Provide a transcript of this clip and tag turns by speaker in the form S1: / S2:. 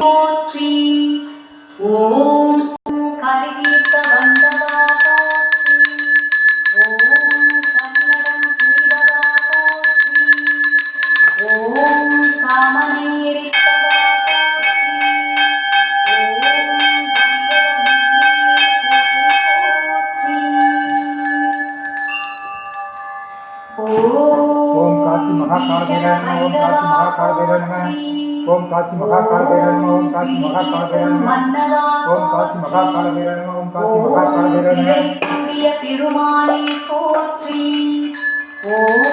S1: போற்றி. ஓம் கலிதீர்த்த வந்தவா போற்றி ஓம் கன்னடம் புரிதவா போற்றி ஓம் காமநீரித்தவா போற்றி ஓம் போற்றி ஓம் காசி மகாகாரதேவன் ஓம் காசி மகாகாரதேவன் ஓம் காசி மகாகால பைரவ நம ஓம் காசி மகாகால பைரவ நம ஓம் காசி மகாகால பைரவ நம
S2: சூரிய பெருமானே போற்றி. ஓம்